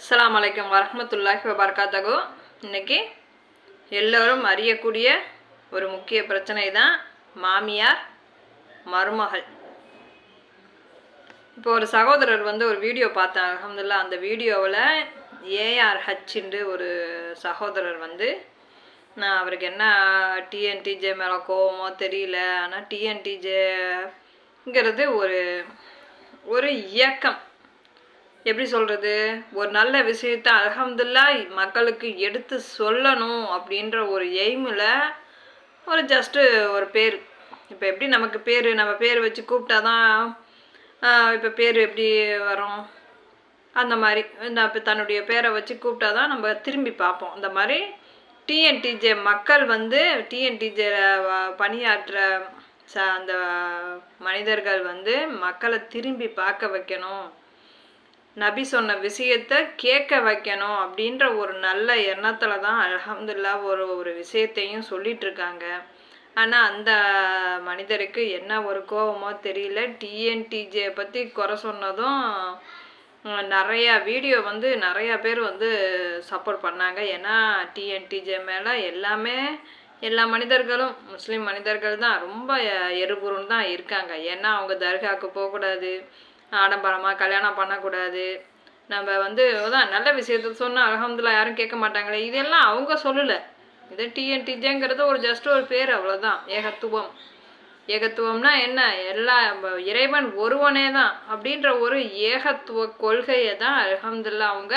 அஸ்லாம் வலைக்கம் வரஹ்மத்துல்லாஹி வபர்காத்தகோ இன்னைக்கு எல்லோரும் அறியக்கூடிய ஒரு முக்கிய பிரச்சனை தான் மாமியார் மருமகள். இப்போ ஒரு சகோதரர் வந்து ஒரு வீடியோ பார்த்தேன் அலமதுல்லா அந்த வீடியோவில் ஏஆர் ஹச்ன்னு ஒரு சகோதரர் வந்து நான் அவருக்கு என்ன டிஎன்டிஜே மேலே கோவமோ தெரியல. ஆனால் டிஎன்டிஜேங்கிறது ஒரு ஒரு இயக்கம். எப்படி சொல்கிறது ஒரு நல்ல விஷயத்தை அல்ஹம்துல்லா மக்களுக்கு எடுத்து சொல்லணும் அப்படின்ற ஒரு எய்மில் ஒரு ஜஸ்ட்டு ஒரு பேர். இப்போ எப்படி நமக்கு பேர்? நம்ம பேர் வச்சு கூப்பிட்டா தான் இப்போ பேர் எப்படி வரும்? அந்த மாதிரி. இந்த இப்போ தன்னுடைய பேரை வச்சு கூப்பிட்டா தான் நம்ம திரும்பி பார்ப்போம். இந்த மாதிரி டிஎன்டிஜே மக்கள் வந்து டிஎன்டிஜே பணியாற்ற ச அந்த மனிதர்கள் வந்து மக்களை திரும்பி பார்க்க வைக்கணும். நபி சொன்ன விஷயத்த கேட்க வைக்கணும் அப்படின்ற ஒரு நல்ல எண்ணத்தில் தான் அல்ஹம்துல்லா ஒரு ஒரு விஷயத்தையும் சொல்லிகிட்ருக்காங்க ஆனால் அந்த மனிதருக்கு என்ன ஒரு கோபமோ தெரியல. டிஎன்டிஜே பற்றி குறை சொன்னதும் நிறையா வீடியோ வந்து நிறையா பேர் வந்து சப்போர்ட் பண்ணாங்க. ஏன்னா டிஎன்டிஜே மேலே எல்லாமே எல்லா மனிதர்களும் முஸ்லீம் மனிதர்கள் தான் ரொம்ப எருபுருன்னு தான் இருக்காங்க. ஏன்னா அவங்க தர்காவுக்கு போகக்கூடாது. ஆடம்பரமாக கல்யாணம் பண்ணக்கூடாது. நம்ம வந்து அதான் நல்ல விஷயத்த சொன்னால் அலகம்துல்லா யாரும் கேட்க மாட்டாங்களே. இதெல்லாம் அவங்க சொல்லலை. இது டிஎன்டிஜேங்கிறது ஒரு ஜஸ்ட் ஒரு பேர் அவ்வளோதான் ஏகத்துவம். ஏகத்துவம்னா என்ன? எல்லா இறைவன் ஒருவனே தான் அப்படின்ற ஒரு ஏகத்துவ கொள்கையை தான் அல்ஹம்துல்லா அவங்க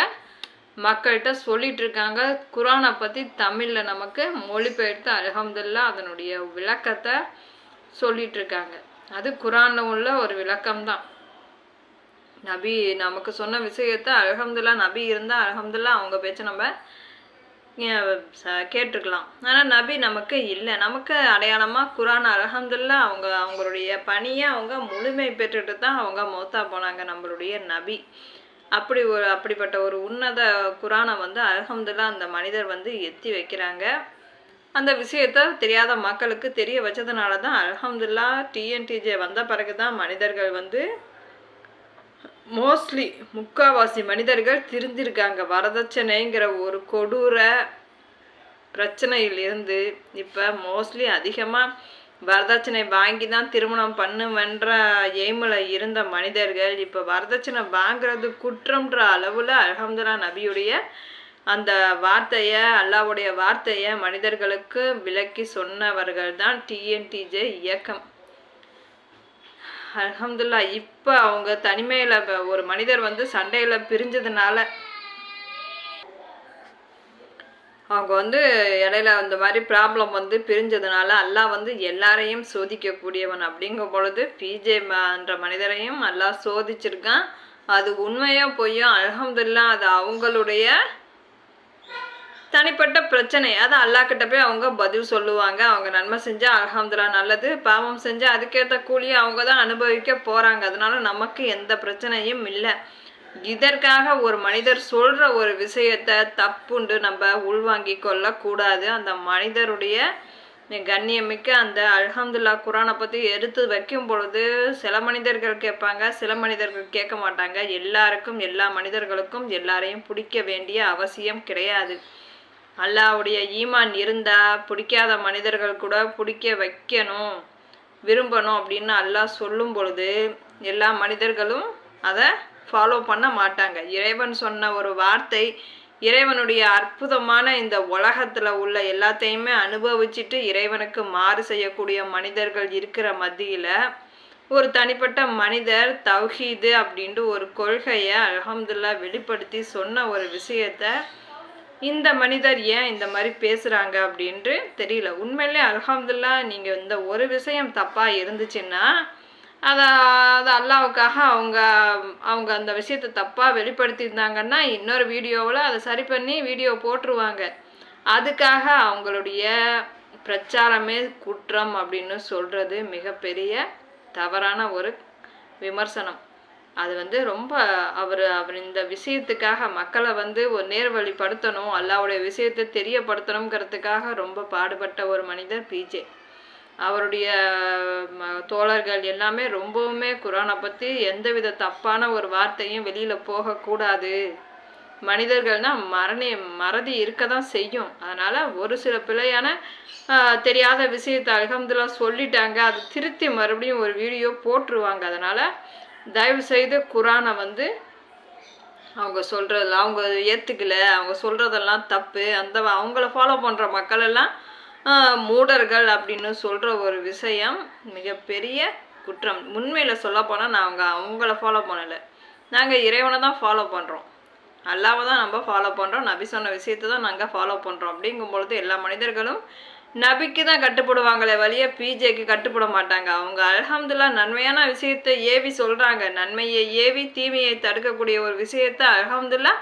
மக்கள்கிட்ட சொல்லிட்டு இருக்காங்க குரானை பற்றி தமிழில் நமக்கு மொழிபெயர்த்து அல்ஹம்துல்லா அதனுடைய விளக்கத்தை சொல்லிட்டு இருக்காங்க அது குரானில் உள்ள ஒரு விளக்கம்தான். நபி நமக்கு சொன்ன விஷயத்த அல்ஹம்துல்லா நபி இருந்தால் அல்ஹம்துல்லா அவங்க பேச்சை நம்ம ச- கேட்டிருக்கலாம். ஆனால் நபி நமக்கு இல்லை. நமக்கு அடையாளமாக குரான் அலகம்துல்லா அவங்க அவங்களுடைய பணியை அவங்க முழுமை பெற்றுட்டு தான் அவங்க மௌத்தா போனாங்க நம்மளுடைய நபி. அப்படி ஒரு அப்படிப்பட்ட ஒரு உன்னத குரானை வந்து அல்ஹம்துல்லா அந்த மனிதர் வந்து எத்தி வைக்கிறாங்க. அந்த விஷயத்த தெரியாத மக்களுக்கு தெரிய வச்சதுனால தான் அல்ஹம்துல்லா டிஎன்டிஜே வந்த பிறகு தான் மனிதர்கள் வந்து மோஸ்ட்லி முக்காவாசி மனிதர்கள் திருந்திருக்காங்க. வரதட்சணைங்கிற ஒரு கொடூர பிரச்சனையிலிருந்து இப்போ மோஸ்ட்லி அதிகமாக வரதட்சணை வாங்கி தான் திருமணம் பண்ணுவன்ற எய்மில் இருந்த மனிதர்கள் இப்போ வரதட்சணை வாங்குறது குற்றம்ன்ற அளவில் அலமதுல்லா நபியுடைய அந்த வார்த்தையை அல்லாவுடைய வார்த்தையை மனிதர்களுக்கு விளக்கி சொன்னவர்கள் தான் டிஎன்டிஜே இயக்கம். அல்ஹம்துல்லா இப்போ அவங்க தனிமையில் ஒரு மனிதர் வந்து சண்டையில் பிரிஞ்சதுனால அவங்க வந்து இடையில அந்த மாதிரி ப்ராப்ளம் வந்து பிரிஞ்சதுனால அல்லாஹ் வந்து எல்லாரையும் சோதிக்கக்கூடியவன். அப்படிங்கும் பொழுது பிஜே என்ற மனிதரையும் அல்லாஹ் சோதிச்சிருக்கான். அது உண்மையோ பொய்யோ அல்ஹம்துல்லா அது அவங்களுடைய தனிப்பட்ட பிரச்சனை. அது அல்லாஹ் கிட்ட போய் அவங்க பதில் சொல்லுவாங்க. அவங்க நன்மை செஞ்சால் அல்ஹம்துல்லா நல்லது. பாவம் செஞ்சால் அதுக்கேற்ற கூலியை அவங்க தான் அனுபவிக்க போகிறாங்க அதனால நமக்கு எந்த பிரச்சனையும் இல்லை. இதற்காக ஒரு மனிதர் சொல்கிற ஒரு விஷயத்த தப்புண்டு நம்ம உள்வாங்கி கொள்ளக்கூடாது. அந்த மனிதருடைய கண்ணியமிக்க அந்த அல்ஹம்துல்லா குரானை பற்றி எடுத்து வைக்கும் பொழுது சில மனிதர்கள் கேட்பாங்க சில மனிதர்கள் கேட்க மாட்டாங்க. எல்லாருக்கும் எல்லா மனிதர்களுக்கும் எல்லாரையும் பிடிக்க வேண்டிய அவசியம் கிடையாது. அல்லாவுடைய ஈமான் இருந்தால் பிடிக்காத மனிதர்கள் கூட பிடிக்க வைக்கணும் விரும்பணும் அப்படின்னு அல்லாஹ் சொல்லும் பொழுது எல்லா மனிதர்களும் அதை ஃபாலோ பண்ண மாட்டாங்க. இறைவன் சொன்ன ஒரு வார்த்தை இறைவனுடைய அற்புதமான இந்த உலகத்தில் உள்ள எல்லாத்தையுமே அனுபவிச்சுட்டு இறைவனுக்கு மாறு செய்யக்கூடிய மனிதர்கள் இருக்கிற மத்தியில் ஒரு தனிப்பட்ட மனிதர் தௌஹீது அப்படின்ட்டு ஒரு கொள்கையை அலமதுல்லா வெளிப்படுத்தி சொன்ன ஒரு விஷயத்த இந்த மனிதர் ஏன் இந்த மாதிரி பேசுகிறாங்க அப்படின்ட்டு தெரியல. உண்மையிலே அல்ஹம்துல்லா நீங்கள் இந்த ஒரு விஷயம் தப்பாக இருந்துச்சுன்னா அதை அது அல்லாவுக்காக அவங்க அவங்க அந்த விஷயத்தை தப்பாக வெளிப்படுத்தியிருந்தாங்கன்னா இன்னொரு வீடியோவில் அதை சரி பண்ணி வீடியோ போட்டுருவாங்க. அதுக்காக அவங்களுடைய பிரச்சாரமே குற்றம் அப்படின்னு சொல்கிறது மிகப்பெரிய தவறான ஒரு விமர்சனம். அது வந்து ரொம்ப அவர் அவர் இந்த விஷயத்துக்காக மக்களை வந்து ஒரு நேர்வழிப்படுத்தணும் அல்லாவுடைய விஷயத்தை தெரியப்படுத்தணுங்கிறதுக்காக ரொம்ப பாடுபட்ட ஒரு மனிதர் பிஜே அவருடைய ம- தோழர்கள் எல்லாமே ரொம்பவுமே குரானை பற்றி எந்தவித தப்பான ஒரு வார்த்தையும் வெளியில் போகக்கூடாது. மனிதர்கள்னால் மரணி மறதி இருக்க தான் செய்யும். அதனால் ஒரு சில பிழையான தெரியாத விஷயத்தை அலகம்துல்லா சொல்லிட்டாங்க. அது திருத்தி மறுபடியும் ஒரு வீடியோ போட்டுருவாங்க. அதனால் தயவு செய்து குரானை வந்து அவங்க சொல்கிறது அவங்க ஏற்றுக்கல அவங்க சொல்கிறதெல்லாம் தப்பு அந்த அவங்கள ஃபாலோ பண்ணுற மக்கள் எல்லாம் மூடர்கள் அப்படின்னு சொல்கிற ஒரு விஷயம் மிகப்பெரிய குற்றம். உண்மையில் சொல்லப்போனால் நாங்கள் அவங்கள ஃபாலோ பண்ணலை. நாங்கள் இறைவனை தான் ஃபாலோ பண்ணுறோம் அல்லாவை தான் நம்ம ஃபாலோ பண்ணுறோம் நபி சொன்ன விஷயத்தை தான் நாங்கள் ஃபாலோ பண்ணுறோம் அப்படிங்கும் பொழுது எல்லா மனிதர்களும் நபிக்கு தான் கட்டுப்படுவாங்களே வழிய பிஜேக்கு கட்டுப்பட மாட்டாங்க அவங்க அல்ஹம்துல்லா நன்மையான விஷயத்தை ஏவி சொல்கிறாங்க நன்மையை ஏவி தீமையை தடுக்கக்கூடிய ஒரு விஷயத்தை அல்ஹம்துல்லா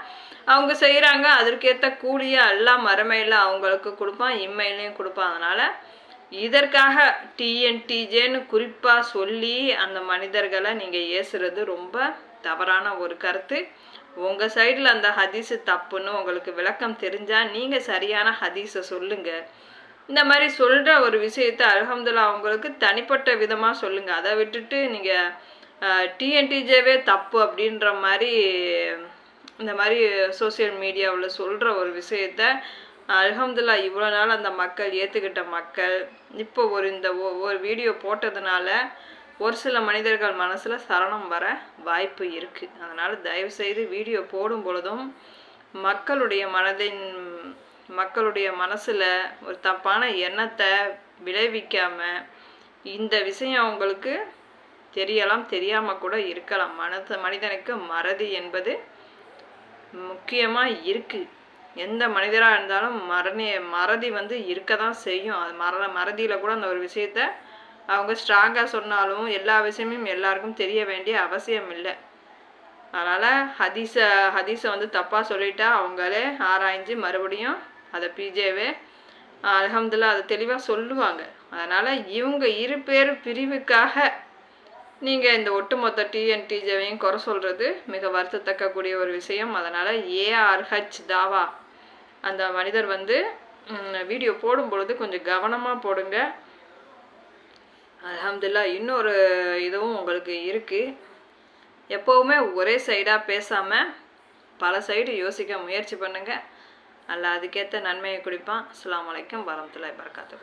அவங்க செய்கிறாங்க அதற்கேற்ற கூலியை எல்லாம் மறுமையில் அவங்களுக்கு கொடுப்பான் இம்மையிலையும் கொடுப்பான். அதனால் இதற்காக டிஎன்டிஜேன்னு குறிப்பாக சொல்லி அந்த மனிதர்களை நீங்கள் ஏசுறது ரொம்ப தவறான ஒரு கருத்து. உங்கள் சைடில் அந்த ஹதீஸு தப்புன்னு உங்களுக்கு விளக்கம் தெரிஞ்சால் நீங்கள் சரியான ஹதீஸை சொல்லுங்கள் இந்த மாதிரி சொல்கிற ஒரு விஷயத்தை அல்ஹம்துல்லா அவங்களுக்கு தனிப்பட்ட விதமாக சொல்லுங்கள் அதை விட்டுட்டு நீங்கள் டிஎன்டிஜேவே தப்பு அப்படின்ற மாதிரி இந்த மாதிரி சோஷியல் மீடியாவில் சொல்கிற ஒரு விஷயத்த அல்ஹம்துல்லா இவ்வளோ நாள் அந்த மக்கள் ஏற்றுக்கிட்ட மக்கள் இப்போ ஒரு இந்த ஒ- ஒரு வீடியோ போட்டதுனால ஒரு சில மனிதர்கள் மனசில் சரணம் வர வாய்ப்பு இருக்குது அதனால் தயவுசெய்து வீடியோ போடும் பொழுதும் மக்களுடைய மனதின் மக்களுடைய மனசில் ஒரு தப்பான எண்ணத்தை விளைவிக்காம இந்த விஷயம் அவங்களுக்கு தெரியலாம் தெரியாமல் கூட இருக்கலாம். மனத மனிதனுக்கு மறதி என்பது முக்கியமாக இருக்குது எந்த மனிதராக இருந்தாலும் மரணி மறதி வந்து இருக்க தான் செய்யும். அது மர மறதியில் கூட அந்த ஒரு விஷயத்த அவங்க ஸ்ட்ராங்காக சொன்னாலும் எல்லா விஷயமும் எல்லாருக்கும் தெரிய வேண்டிய அவசியம் இல்லை. அதனால் ஹதீஸை ஹதீஸை வந்து தப்பாக சொல்லிட்டா அவங்களே ஆராய்ஞ்சு மறுபடியும் அதை பிஜேவே அல்ஹம்துல்லா அதை தெளிவாக சொல்லுவாங்க. அதனால் இவங்க இரு பேர் பிரிவுக்காக நீங்கள் இந்த ஒட்டுமொத்த டிஎன்டிஜேவையும் குறை சொல்கிறது மிக வருத்தத்தக்கக்கூடிய ஒரு விஷயம். அதனால் ஏஆர்ஹெச் தாவா அந்த மனிதர் வந்து வீடியோ போடும் பொழுது கொஞ்சம் கவனமாக போடுங்க. அலமதுல்லா இன்னொரு இதுவும் உங்களுக்கு இருக்குது எப்போவுமே ஒரே சைடாக பேசாமல் பல சைடு யோசிக்க முயற்சி பண்ணுங்கள் அல்ல அதுக்கேற்ற நன்மையை குடிப்பான். அஸ்லாம் வலைக்கம் வரமத்துல பறக்காத்து